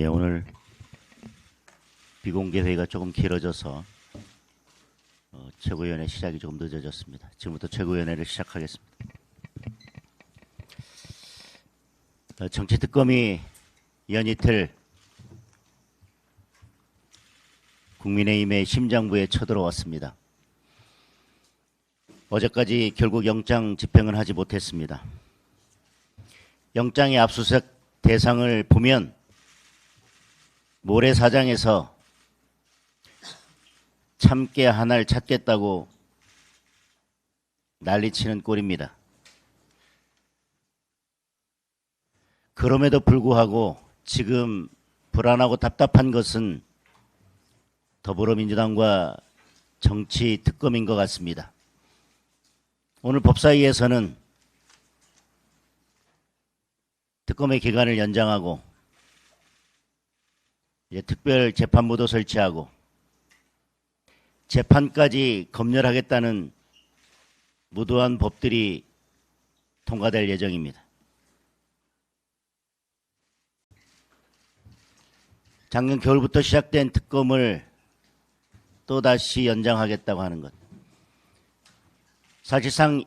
예, 오늘 비공개 회의가 조금 길어져서 어, 최고위원회 시작이 조금 늦어졌습니다. 지금부터 최고위원회를 시작하겠습니다. 어, 정치특검이 연이틀 국민의힘의 심장부에 쳐들어왔습니다. 어제까지 결국 영장 집행을 하지 못했습니다. 영장의 압수수색 대상을 보면 모래사장에서 참깨 하나를 찾겠다고 난리치는 꼴입니다. 그럼에도 불구하고 지금 불안하고 답답한 것은 더불어민주당과 정치 특검인 것 같습니다. 오늘 법사위에서는 특검의 기간을 연장하고 특별 재판부도 설치하고 재판까지 검열하겠다는 무도한 법들이 통과될 예정입니다. 작년 겨울부터 시작된 특검을 또다시 연장하겠다고 하는 것. 사실상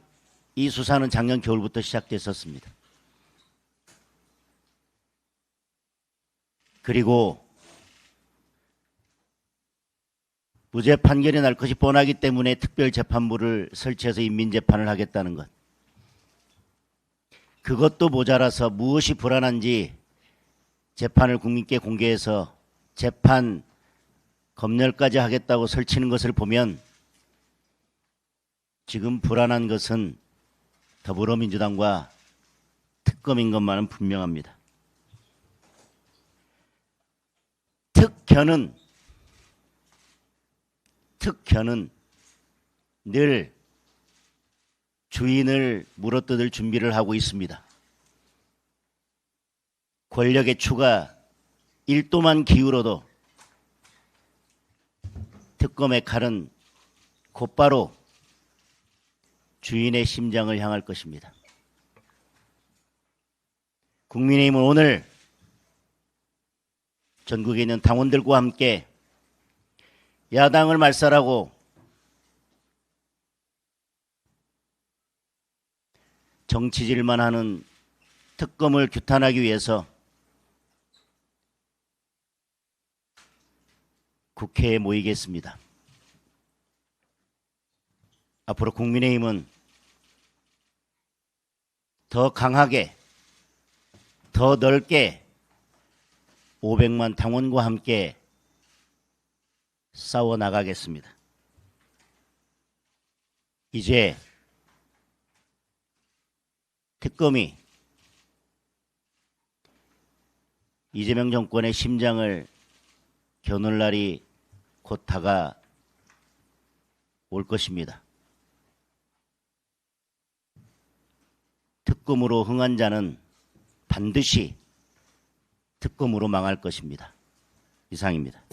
이 수사는 작년 겨울부터 시작됐었습니다. 그리고 무죄 판결이 날 것이 뻔하기 때문에 특별재판부를 설치해서 인민재판을 하겠다는 것. 그것도 모자라서 무엇이 불안한지 재판을 국민께 공개해서 재판 검열까지 하겠다고 설치는 것을 보면 지금 불안한 것은 더불어민주당과 특검인 것만은 분명합니다. 특현은 특현은 늘 주인을 물어뜯을 준비를 하고 있습니다. 권력의 추가 1도만 기울어도 특검의 칼은 곧바로 주인의 심장을 향할 것입니다. 국민의힘은 오늘 전국에 있는 당원들과 함께 야당을 말살하고 정치질만 하는 특검을 규탄하기 위해서 국회에 모이겠습니다. 앞으로 국민의힘은 더 강하게, 더 넓게 500만 당원과 함께 싸워 나가겠습니다. 이제 특검이 이재명 정권의 심장을 겨눌 날이 곧 다가 올 것입니다. 특검으로 흥한 자는 반드시 특검으로 망할 것입니다. 이상입니다.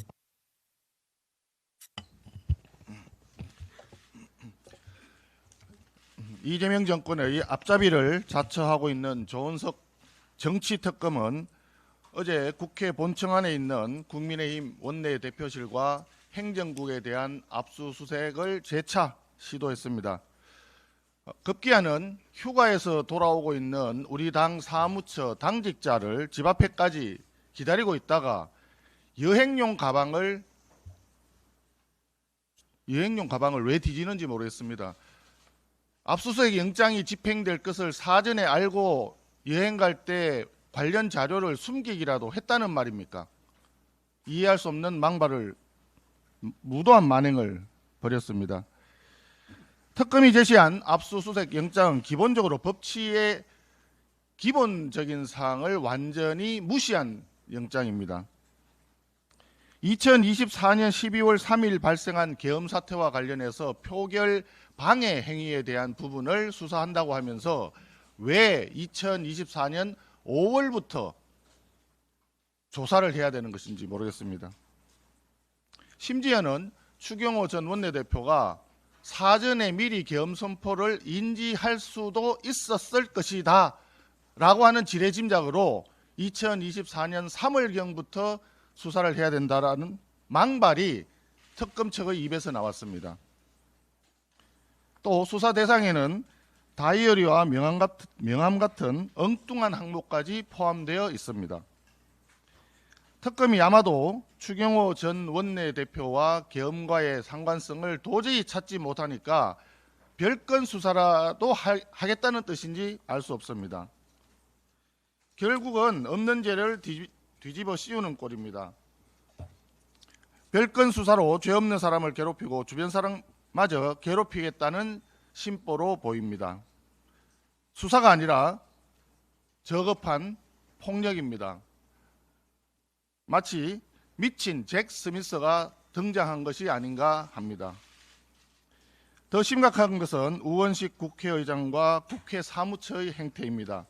이재명 정권의 앞잡이를 자처하고 있는 조은석 정치특검은 어제 국회 본청 안에 있는 국민의힘 원내대표실과 행정국에 대한 압수수색을 재차 시도했습니다. 어, 급기야는 휴가에서 돌아오고 있는 우리 당 사무처 당직자를 집 앞에까지 기다리고 있다가 여행용 가방을 여행용 가방을 왜 뒤지는지 모르겠습니다. 압수수색 영장이 집행될 것을 사전에 알고 여행 갈 때 관련 자료를 숨기기라도 했다는 말입니까? 이해할 수 없는 망발을 무도한 만행을 벌였습니다. 특검이 제시한 압수수색 영장은 기본적으로 법치의 기본적인 사항을 완전히 무시한 영장입니다. 2024년 12월 3일 발생한 계엄 사태와 관련해서 표결 방해 행위에 대한 부분을 수사한다고 하면서 왜 2024년 5월부터 조사를 해야 되는 것인지 모르겠습니다. 심지어는 추경호 전 원내대표가 사전에 미리 계엄 선포를 인지할 수도 있었을 것이다 라고 하는 지레짐작으로 2024년 3월경부터 수사를 해야 된다라는 망발이 특검 측의 입에서 나왔습니다. 또 수사 대상에는 다이어리와 명함 같은, 명함 같은 엉뚱한 항목까지 포함되어 있습니다. 특검이 아마도 추경호 전 원내대표와 계엄과의 상관성을 도저히 찾지 못하니까 별건 수사라도 하, 하겠다는 뜻인지 알 수 없습니다. 결국은 없는 죄를 뒤집- 뒤집 어 씌우는 꼴입니다. 별건 수사로 죄 없는 사람을 괴롭히고 주변 사람 마저 괴롭히겠다는 심보로 보입니다. 수사가 아니라 저급한 폭력입니다. 마치 미친 잭 스미스가 등장한 것이 아닌가 합니다. 더 심각한 것은 우원식 국회의장과 국회 사무처의 행태입니다.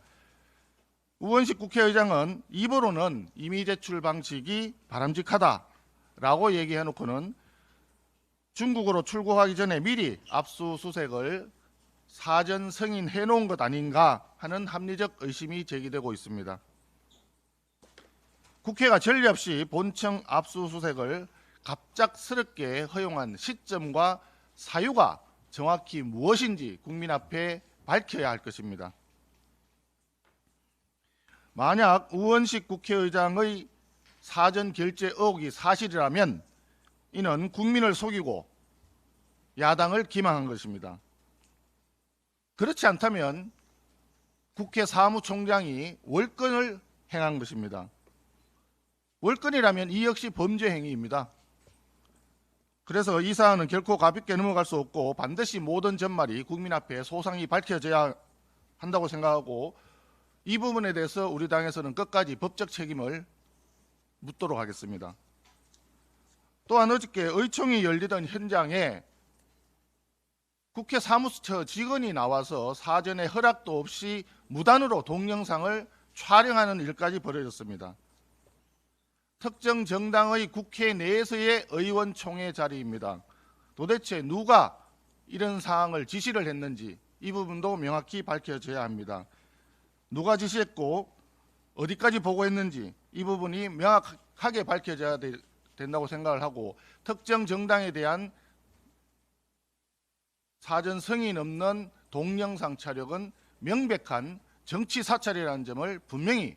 우원식 국회의장은 입으로는 이미 제출 방식이 바람직하다라고 얘기해놓고는 중국으로 출국하기 전에 미리 압수수색을 사전 승인해 놓은 것 아닌가 하는 합리적 의심이 제기되고 있습니다. 국회가 전례 없이 본청 압수수색을 갑작스럽게 허용한 시점과 사유가 정확히 무엇인지 국민 앞에 밝혀야 할 것입니다. 만약 우원식 국회의장의 사전 결제 의혹이 사실이라면 이는 국민을 속이고 야당을 기망한 것입니다. 그렇지 않다면 국회 사무총장이 월권을 행한 것입니다. 월권이라면 이 역시 범죄 행위입니다. 그래서 이 사안은 결코 가볍게 넘어갈 수 없고 반드시 모든 전말이 국민 앞에 소상히 밝혀져야 한다고 생각하고 이 부분에 대해서 우리 당에서는 끝까지 법적 책임을 묻도록 하겠습니다. 또한 어저께 의총이 열리던 현장에 국회 사무처 직원이 나와서 사전에 허락도 없이 무단으로 동영상을 촬영하는 일까지 벌어졌습니다. 특정 정당의 국회 내에서의 의원총회 자리입니다. 도대체 누가 이런 사항을 지시를 했는지 이 부분도 명확히 밝혀져야 합니다. 누가 지시했고 어디까지 보고했는지 이 부분이 명확하게 밝혀져야 되- 된다고 생각을 하고 특정 정당에 대한 사전 승인 없는 동영상 촬영은 명백한 정치 사찰이라는 점을 분명히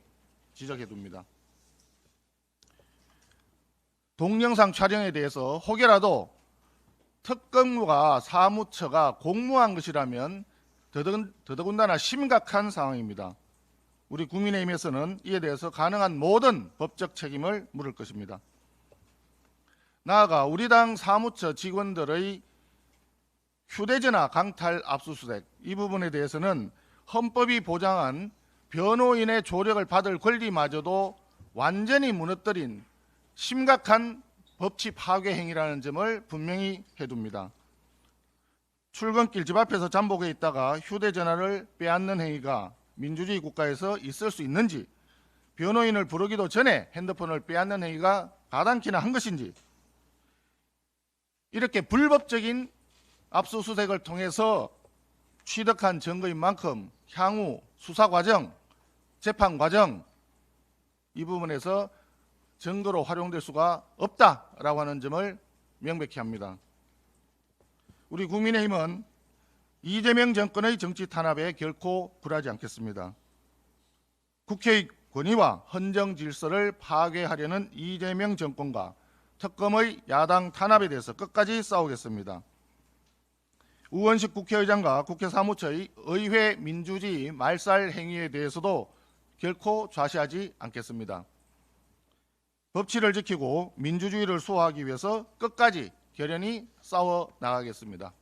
지적해 둡니다. 동영상 촬영에 대해서 혹여라도 특검과 사무처가 공모한 것이라면 더더군- 더더군다나 심각한 상황입니다. 우리 국민의힘에서는 이에 대해서 가능한 모든 법적 책임을 물을 것입니다. 나아가 우리 당 사무처 직원들의 휴대전화 강탈 압수수색 이 부분에 대해서는 헌법이 보장한 변호인의 조력을 받을 권리마저도 완전히 무너뜨린 심각한 법치 파괴 행위라는 점을 분명히 해둡니다. 출근길 집 앞에서 잠복해 있다가 휴대전화를 빼앗는 행위가 민주주의 국가에서 있을 수 있는지 변호인을 부르기도 전에 핸드폰을 빼앗는 행위가 가당키나 한 것인지 이렇게 불법적인 압수수색을 통해서 취득한 증거인 만큼 향후 수사 과정, 재판 과정 이 부분에서 증거로 활용될 수가 없다라고 하는 점을 명백히 합니다. 우리 국민의힘은 이재명 정권의 정치 탄압에 결코 굴하지 않겠습니다. 국회의 권위와 헌정 질서를 파괴하려는 이재명 정권과 특검의 야당 탄압에 대해서 끝까지 싸우겠습니다. 우원식 국회의장과 국회 사무처의 의회 민주주의 말살 행위에 대해서도 결코 좌시하지 않겠습니다. 법치를 지키고 민주주의를 수호하기 위해서 끝까지 결연히 싸워 나가겠습니다.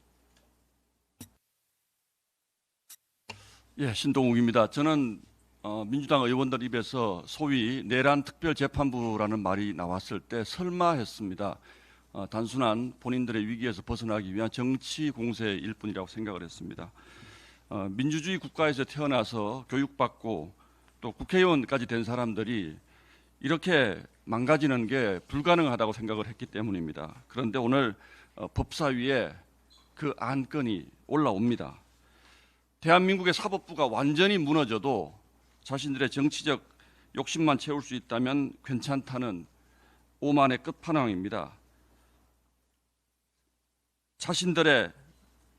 예, 신동욱입니다. 저는 어, 민주당 의원들 입에서 소위 내란 특별재판부라는 말이 나왔을 때 설마 했습니다. 어, 단순한 본인들의 위기에서 벗어나기 위한 정치 공세일 뿐이라고 생각을 했습니다. 어, 민주주의 국가에서 태어나서 교육받고 또 국회의원까지 된 사람들이 이렇게 망가지는 게 불가능하다고 생각을 했기 때문입니다. 그런데 오늘 어, 법사위에 그 안건이 올라옵니다. 대한민국의 사법부가 완전히 무너져도 자신들의 정치적 욕심만 채울 수 있다면 괜찮다는 오만의 끝판왕입니다. 자신들의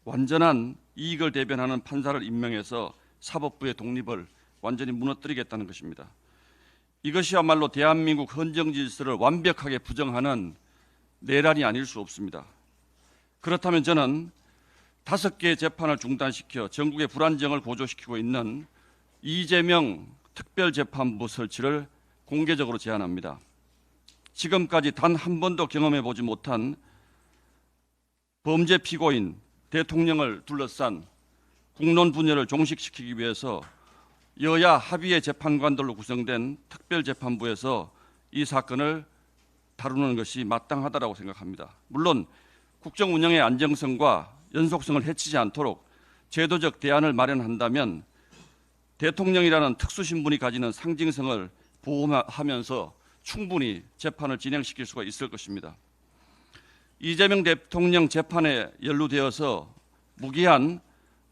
완전한 이익을 대변하는 판사를 임명해서 사법부의 독립을 완전히 무너뜨리겠다는 것입니다. 이것이야말로 대한민국 헌정 질서를 완벽하게 부정하는 내란이 아닐 수 없습니다. 그렇다면 저는 다섯 개의 재판을 중단시켜 전국의 불안정을 고조시키고 있는 이재명 특별재판부 설치를 공개적으로 제안합니다. 지금까지 단 한 번도 경험해 보지 못한 범죄 피고인 대통령을 둘러싼 국론 분열을 종식시키기 위해서 여야 합의의 재판관들로 구성된 특별재판부에서 이 사건을 다루는 것이 마땅하다고 생각합니다. 물론 국정 운영의 안정성과 연속성을 해치지 않도록 제도적 대안을 마련한다면 대통령이라는 특수 신분이 가지는 상징성을 보호하면서 충분히 재판을 진행시킬 수가 있을 것입니다. 이재명 대통령 재판에 연루되어서 무기한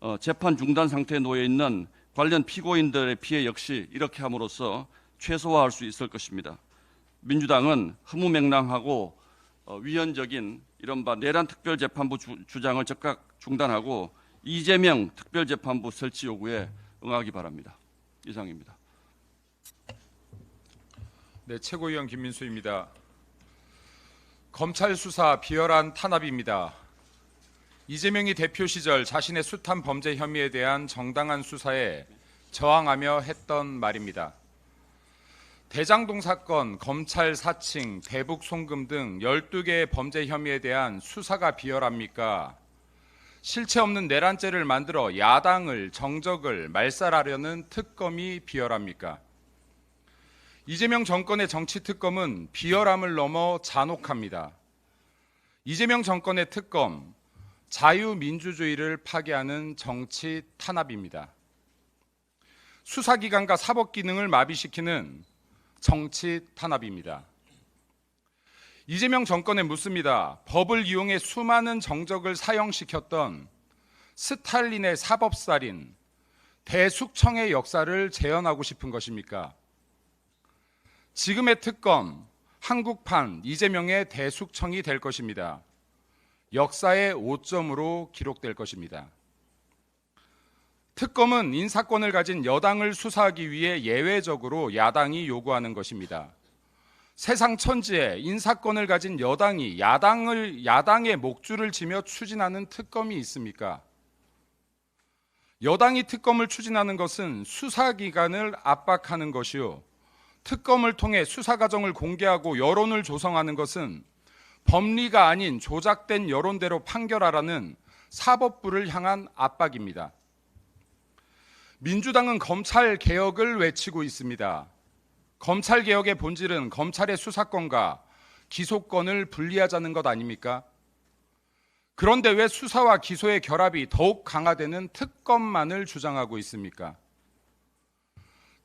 어, 재판 중단 상태에 놓여 있는 관련 피고인들의 피해 역시 이렇게 함으로써 최소화할 수 있을 것입니다. 민주당은 허무맹랑하고 어, 위헌적인 이른바 내란 특별재판부 주, 주장을 즉각 중단하고 이재명 특별재판부 설치 요구에 응하기 바랍니다. 이상입니다. 네, 최고위원 김민수입니다. 검찰 수사 비열한 탄압입니다. 이재명이 대표 시절 자신의 숱한 범죄 혐의에 대한 정당한 수사에 저항하며 했던 말입니다. 대장동 사건, 검찰 사칭, 대북 송금 등 12개의 범죄 혐의에 대한 수사가 비열합니까? 실체 없는 내란죄를 만들어 야당을 정적을 말살하려는 특검이 비열합니까? 이재명 정권의 정치 특검은 비열함을 넘어 잔혹합니다. 이재명 정권의 특검 자유민주주의를 파괴하는 정치 탄압입니다. 수사기관과 사법 기능을 마비시키는 정치 탄압입니다. 이재명 정권에 묻습니다. 법을 이용해 수많은 정적을 사형시켰던 스탈린의 사법살인 대숙청의 역사를 재현하고 싶은 것입니까? 지금의 특검 한국판 이재명의 대숙청이 될 것입니다. 역사의 오점으로 기록될 것입니다. 특검은 인사권을 가진 여당을 수사하기 위해 예외적으로 야당이 요구하는 것입니다. 세상 천지에 인사권을 가진 여당이 야당을 야당의 목줄을 지며 추진하는 특검이 있습니까? 여당이 특검을 추진하는 것은 수사기관을 압박하는 것이요. 특검을 통해 수사 과정을 공개하고 여론을 조성하는 것은 법리가 아닌 조작된 여론대로 판결하라는 사법부를 향한 압박입니다. 민주당은 검찰 개혁을 외치고 있습니다. 검찰 개혁의 본질은 검찰의 수사권과 기소권을 분리하자는 것 아닙니까? 그런데 왜 수사와 기소의 결합이 더욱 강화되는 특검만을 주장하고 있습니까?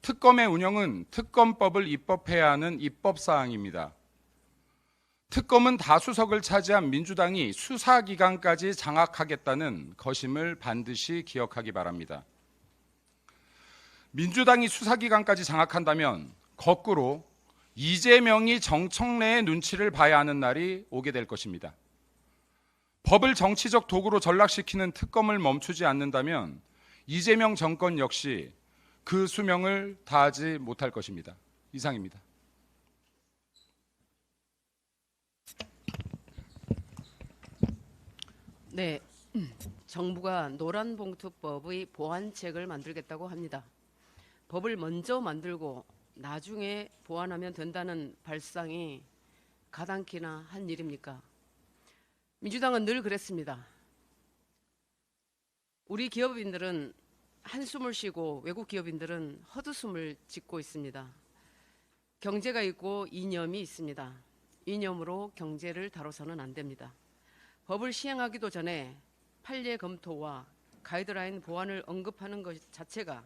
특검의 운영은 특검법을 입법해야 하는 입법 사항입니다. 특검은 다수석을 차지한 민주당이 수사기관까지 장악하겠다는 것임을 반드시 기억하기 바랍니다. 민주당이 수사기관까지 장악한다면 거꾸로 이재명이 정청래의 눈치를 봐야 하는 날이 오게 될 것입니다. 법을 정치적 도구로 전락시키는 특검을 멈추지 않는다면 이재명 정권 역시 그 수명을 다하지 못할 것입니다. 이상입니다. 네, 정부가 노란봉투법의 보완책을 만들겠다고 합니다. 법을 먼저 만들고 나중에 보완하면 된다는 발상이 가당키나 한 일입니까? 민주당은 늘 그랬습니다. 우리 기업인들은 한숨을 쉬고 외국 기업인들은 헛웃음을 짓고 있습니다. 경제가 있고 이념이 있습니다. 이념으로 경제를 다뤄서는 안 됩니다. 법을 시행하기도 전에 판례 검토와 가이드라인 보완을 언급하는 것 자체가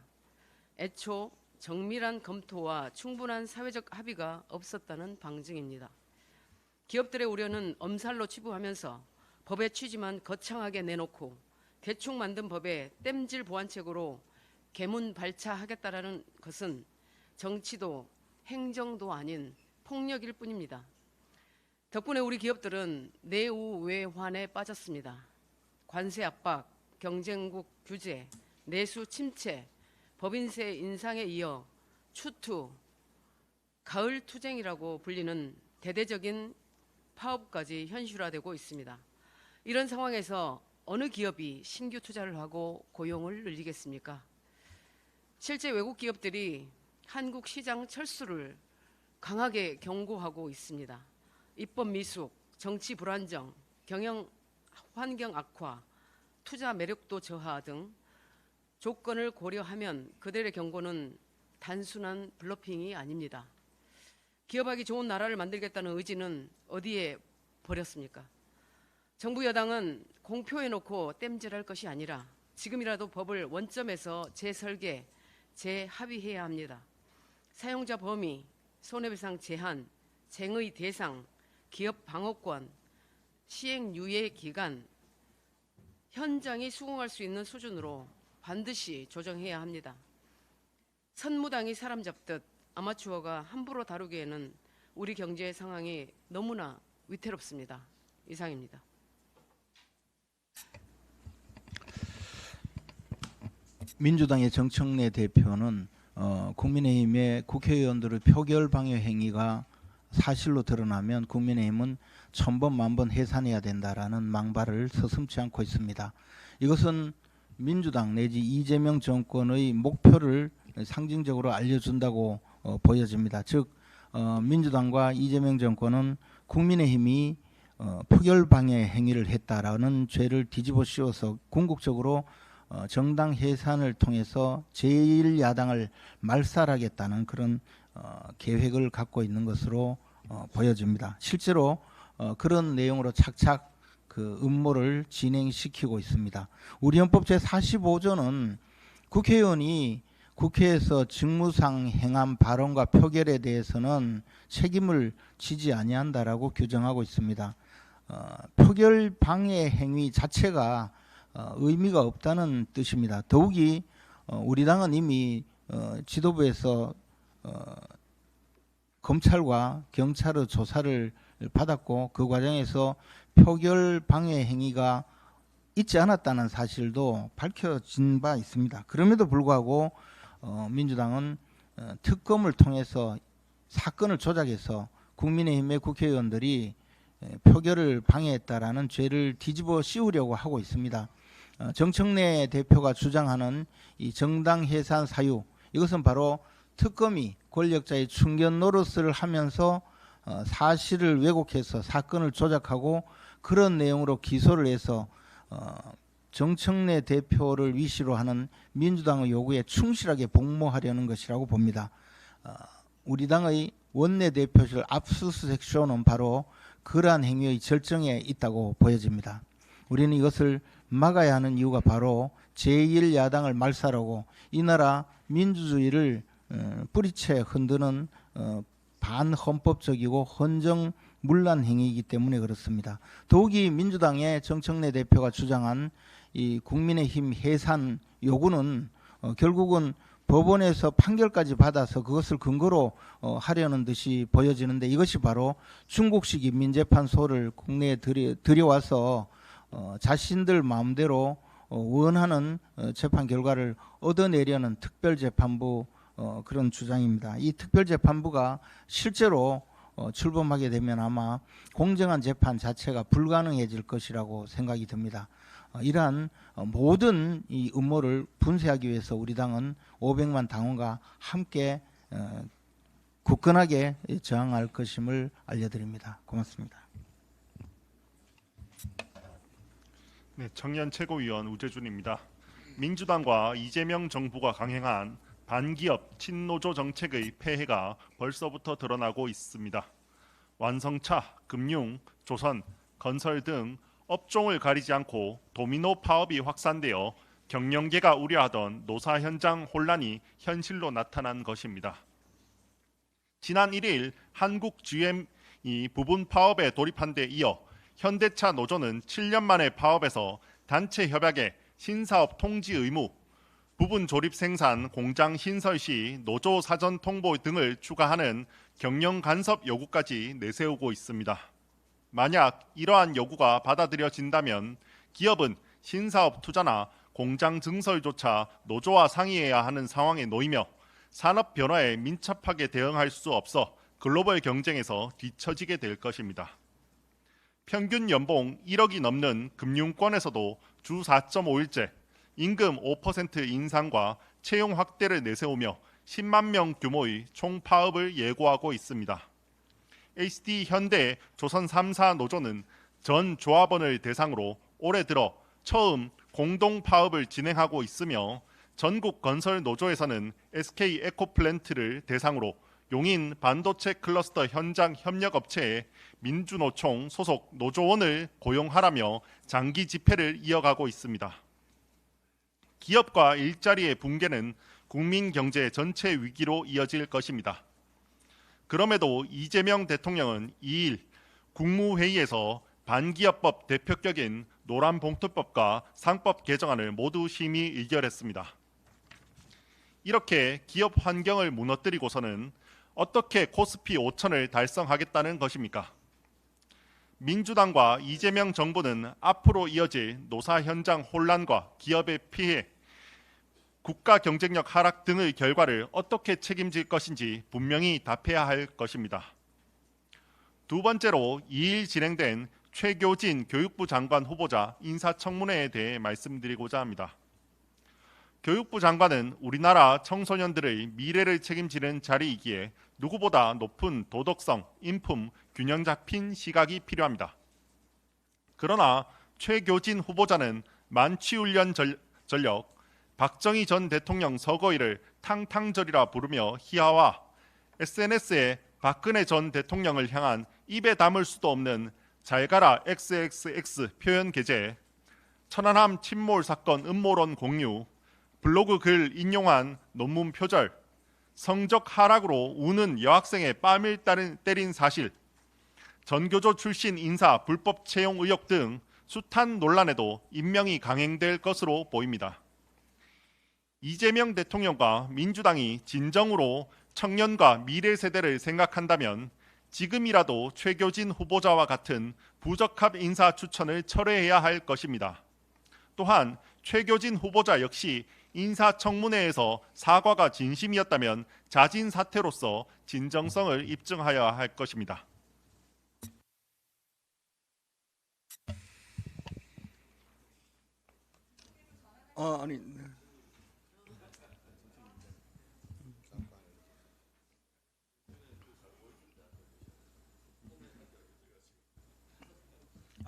애초 정밀한 검토와 충분한 사회적 합의가 없었다는 방증입니다. 기업들의 우려는 엄살로 치부하면서 법의 취지만 거창하게 내놓고 대충 만든 법에 땜질 보완책으로 개문 발차하겠다라는 것은 정치도 행정도 아닌 폭력일 뿐입니다. 덕분에 우리 기업들은 내우 외환에 빠졌습니다. 관세 압박, 경쟁국 규제, 내수 침체, 법인세 인상에 이어 추투, 가을 투쟁이라고 불리는 대대적인 파업까지 현실화되고 있습니다. 이런 상황에서 어느 기업이 신규 투자를 하고 고용을 늘리겠습니까? 실제 외국 기업들이 한국 시장 철수를 강하게 경고하고 있습니다. 입법 미숙, 정치 불안정, 경영 환경 악화, 투자 매력도 저하 등 조건을 고려하면 그들의 경고는 단순한 블러핑이 아닙니다. 기업하기 좋은 나라를 만들겠다는 의지는 어디에 버렸습니까? 정부 여당은 공표해놓고 땜질할 것이 아니라 지금이라도 법을 원점에서 재설계, 재합의해야 합니다. 사용자 범위, 손해배상 제한, 쟁의 대상, 기업 방어권, 시행 유예 기간, 현장이 수긍할 수 있는 수준으로 반드시 조정해야 합니다. 선무당이 사람 잡듯 아마추어가 함부로 다루기에는 우리 경제 상황이 너무나 위태롭습니다. 이상입니다. 민주당의 정청래 대표는 어, 국민의힘의 국회의원들의 표결 방해 행위가 사실로 드러나면 국민의힘은 천번 만번 해산해야 된다라는 망발을 서슴지 않고 있습니다. 이것은 민주당 내지 이재명 정권의 목표를 상징적으로 알려준다고 어, 보여집니다. 즉 어, 민주당과 이재명 정권은 국민의힘이 어, 표결 방해 행위를 했다라는 죄를 뒤집어 씌워서 궁극적으로 어, 정당 해산을 통해서 제1야당을 말살하겠다는 그런 어, 계획을 갖고 있는 것으로 어, 보여집니다. 실제로 어, 그런 내용으로 착착 그 음모를 진행시키고 있습니다. 우리 헌법 제 45조는 국회의원이 국회에서 직무상 행한 발언과 표결에 대해서는 책임을 지지 아니한다라고 규정하고 있습니다. 어, 표결 방해 행위 자체가 어, 의미가 없다는 뜻입니다. 더욱이 어, 우리 당은 이미 어, 지도부에서 어, 검찰과 경찰의 조사를 받았고 그 과정에서 표결 방해 행위가 있지 않았다는 사실도 밝혀진 바 있습니다. 그럼에도 불구하고 어, 민주당은 어, 특검을 통해서 사건을 조작해서 국민의힘의 국회의원들이 에, 표결을 방해했다라는 죄를 뒤집어 씌우려고 하고 있습니다. 어, 정청래 대표가 주장하는 이 정당 해산 사유 이것은 바로 특검이 권력자의 충견 노릇을 하면서 어, 사실을 왜곡해서 사건을 조작하고 그런 내용으로 기소를 해서 어, 정청래 대표를 위시로 하는 민주당의 요구에 충실하게 복무하려는 것이라고 봅니다. 어, 우리 당의 원내 대표실 압수수색 쇼는 바로 그러한 행위의 절정에 있다고 보여집니다. 우리는 이것을 막아야 하는 이유가 바로 제1야당을 말살하고 이 나라 민주주의를 어, 뿌리채 흔드는 어, 반헌법적이고 헌정 문란 행위이기 때문에 그렇습니다. 더욱이 민주당의 정청래 대표가 주장한 이 국민의힘 해산 요구는 어, 결국은 법원에서 판결까지 받아서 그것을 근거로 어, 하려는 듯이 보여지는데 이것이 바로 중국식 인민재판소를 국내에 들여, 들여와서 어, 자신들 마음대로 어, 원하는 어, 재판 결과를 얻어내려는 특별재판부 어, 그런 주장입니다. 이 특별재판부가 실제로 어, 출범하게 되면 아마 공정한 재판 자체가 불가능해질 것이라고 생각이 듭니다. 어, 이러한 어, 모든 이 음모를 분쇄하기 위해서 우리 당은 500만 당원과 함께 어, 굳건하게 저항할 것임을 알려드립니다. 고맙습니다. 네, 청년 최고위원 우재준입니다. 민주당과 이재명 정부가 강행한 반기업 친노조 정책의 폐해가 벌써부터 드러나고 있습니다. 완성차, 금융, 조선, 건설 등 업종을 가리지 않고 도미노 파업이 확산되어 경영계가 우려하던 노사 현장 혼란이 현실로 나타난 것입니다. 지난 1일 한국 GM이 부분 파업에 돌입한 데 이어 현대차 노조는 7년 만에 파업에서 단체 협약에 신사업 통지 의무, 부분 조립 생산, 공장 신설 시 노조 사전 통보 등을 추가하는 경영 간섭 요구까지 내세우고 있습니다. 만약 이러한 요구가 받아들여진다면 기업은 신사업 투자나 공장 증설조차 노조와 상의해야 하는 상황에 놓이며 산업 변화에 민첩하게 대응할 수 없어 글로벌 경쟁에서 뒤처지게 될 것입니다. 평균 연봉 1억이 넘는 금융권에서도 주 4.5일째 임금 5% 인상과 채용 확대를 내세우며 10만 명 규모의 총 파업을 예고하고 있습니다. HD 현대 조선 3사 노조는 전 조합원을 대상으로 올해 들어 처음 공동 파업을 진행하고 있으며 전국 건설 노조에서는 SK 에코플랜트를 대상으로 용인 반도체 클러스터 현장 협력 업체에 민주노총 소속 노조원을 고용하라며 장기 집회를 이어가고 있습니다. 기업과 일자리의 붕괴는 국민 경제 전체 위기로 이어질 것입니다. 그럼에도 이재명 대통령은 2일 국무회의에서 반기업법 대표격인 노란봉투법과 상법 개정안을 모두 심의 의결했습니다. 이렇게 기업 환경을 무너뜨리고서는 어떻게 코스피 5천을 달성하겠다는 것입니까? 민주당과 이재명 정부는 앞으로 이어질 노사 현장 혼란과 기업의 피해, 국가 경쟁력 하락 등의 결과를 어떻게 책임질 것인지 분명히 답해야 할 것입니다. 두 번째로 2일 진행된 최교진 교육부 장관 후보자 인사청문회에 대해 말씀드리고자 합니다. 교육부 장관은 우리나라 청소년들의 미래를 책임지는 자리이기에 누구보다 높은 도덕성, 인품, 균형 잡힌 시각이 필요합니다. 그러나 최교진 후보자는 만취훈련 전- 전력, 박정희 전 대통령 서거일을 탕탕절이라 부르며 희화와 SNS에 박근혜 전 대통령을 향한 입에 담을 수도 없는 잘가라 XXX 표현 게재, 천안함 침몰 사건 음모론 공유, 블로그 글 인용한 논문 표절, 성적 하락으로 우는 여학생의 뺨을 때린 사실, 전교조 출신 인사 불법 채용 의혹 등 숱한 논란에도 임명이 강행될 것으로 보입니다. 이재명 대통령과 민주당이 진정으로 청년과 미래 세대를 생각한다면 지금이라도 최교진 후보자와 같은 부적합 인사 추천을 철회해야 할 것입니다. 또한 최교진 후보자 역시 인사청문회에서 사과가 진심이었다면 자진 사퇴로서 진정성을 입증하여야 할 것입니다. 아, 아니. 네.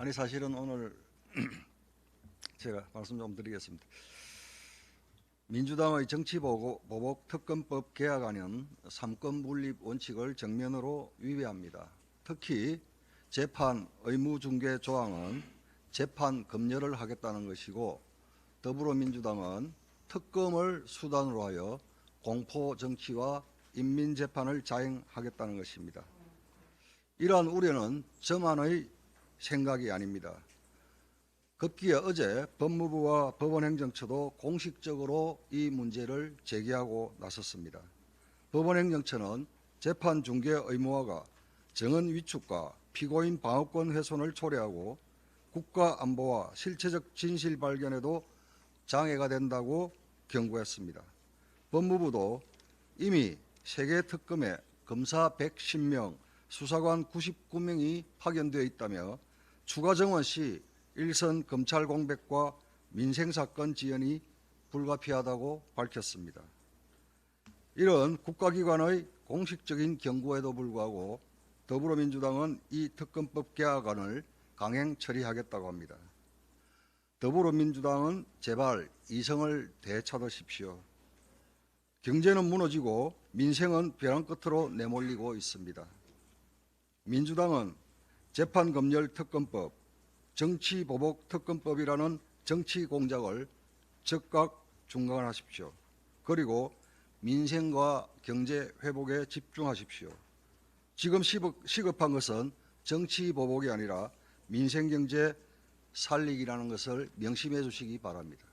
아니 사실은 오늘 제가 말씀 좀 드리겠습니다. 민주당의 정치보복 특검법 개혁안은 삼권 분립 원칙을 정면으로 위배합니다. 특히 재판 의무 중개 조항은 재판 검열을 하겠다는 것이고 더불어민주당은 특검을 수단으로 하여 공포 정치와 인민 재판을 자행하겠다는 것입니다. 이러한 우려는 저만의 생각이 아닙니다. 급기야 어제 법무부와 법원행정처도 공식적으로 이 문제를 제기하고 나섰습니다. 법원행정처는 재판 중개 의무화가 정언 위축과 피고인 방어권 훼손을 초래하고 국가 안보와 실체적 진실 발견에도 장애가 된다고 경고했습니다. 법무부도 이미 세계 특검에 검사 110명, 수사관 99명이 파견되어 있다며 추가 정원 시 일선 검찰 공백과 민생 사건 지연이 불가피하다고 밝혔습니다. 이런 국가기관의 공식적인 경고에도 불구하고 더불어민주당은 이 특검법 개혁안을 강행 처리하겠다고 합니다. 더불어민주당은 제발 이성을 되찾으십시오. 경제는 무너지고 민생은 벼랑 끝으로 내몰리고 있습니다. 민주당은 재판검열 특검법, 정치보복 특검법이라는 정치 공작을 즉각 중단하십시오. 그리고 민생과 경제 회복에 집중하십시오. 지금 시급- 시급한 것은 정치 보복이 아니라 민생 경제 살리기라는 것을 명심해 주시기 바랍니다.